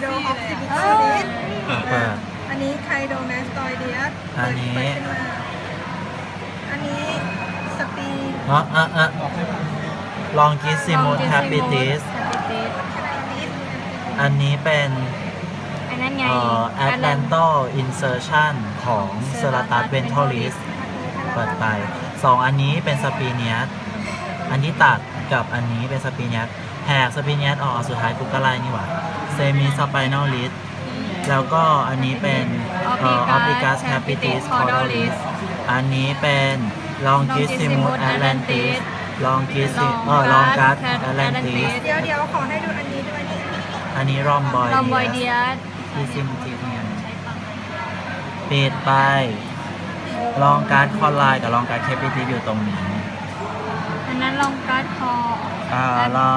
โดออฟซิลิเอโคอลิสเปิด อันนี้ไคโดแมสตอยเดียสอันนี้ เปิดขึ้นมาอันนี้สปีเนาะอะอะลองกิสซิมูแฮปปี้ติส Happy อันนี้เป็นอันนั้นไงเอ่อ Atlantal Insertion ของเซราตัสเวนทอลิสเปิดไปสองอันนี้เป็นสปีเนียสอันที่ตัดกับอันนี้เป็นสปีเนียสแหกสปีเนียสออกเอาสุดท้ายกูก็ไล่นี่หว่า เซมิสไปนอลลิสแล้วก็อันนี้เป็นเอ่อ Obligus Capitis Cordalis อันนี้เป็นลองกิสซิมูแอตแลนติสลองกิสซิเออลองกัสแอตแลนติสเดี๋ยวเดี๋ยวขอให้ดูอันนี้ด้วยนี่อันนี้รอมบอยลอมบอยเดียสที่ซิมจิเนียนปิดไปลองการ์ดคอนไลน์กับลองการ์ดแคปิติอยู่ตรงนี้อันนั้นลองการ์ดคออ่ารอ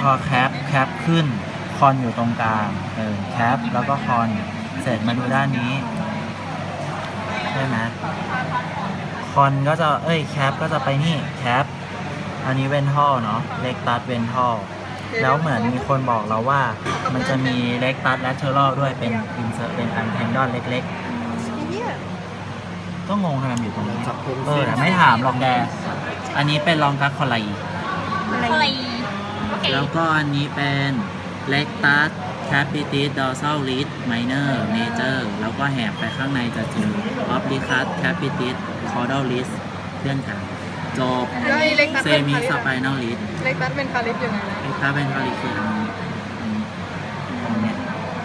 พอแคปแคปขึ้น คอนอยู่ตรงกลางเออแคปแล้วก็คอนเสร็จมาดูด้านนี้ใช่ไหมคอนก็จะเอ้ยแคปก็จะไปนี่แคปอันนี้เวนทอลเนาะเล็กตัดเวนทอลแล้วเหมือนมีคนบอกเราว่า มันจะมีเล็กตัดและเทอรัลด้วยเป็นอินเซอร์เป็นอันแทนดอนเล็กเนี่ยๆก็งงทำไมมันอยู่ตรงนี้จับพุงเออแต่ไม่ถามหรอกแกอันนี้เป็นลองกัสคอลไลอะไรแล้วก็อันนี้เป็น เล็กตัสแคปิติสดอร์ซัลลิสไมเนอร์เมเจอร์แล้วก็แหกไปข้างในจะเจอออฟลิคัสแคปิติสคอร์ดอลลิสเพื่อนกันจบแล้วไอ้เล็กตัดเซเป็นมิคาลิสสไปนอลลิสเล็กตัดเป็นคาลิสอยู่ไหนนะเล็กตัสเป็นคาลิคืออันนี้อันนี้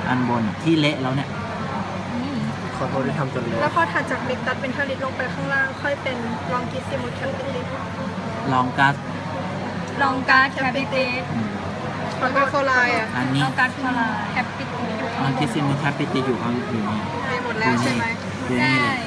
อันบนที่เละแล้วเนี่ย ขอโทษที่ทำจนเละแล้วพอถัดจากเล็กตัดเป็นคาลิสลงไปข้างล่าง ค่อยเป็นลองกิสซิมุแคปิลิสลองกัสลองการ์ดแคปิเตสแล้วก็โคลายอะอันลนี้องการ์ดคอลาแคปิเตสอันที่ซิมูแคปิติอยู่ข้างอยู่นี่มีหมดแล้วใช่ไหมอยู่นี่เลย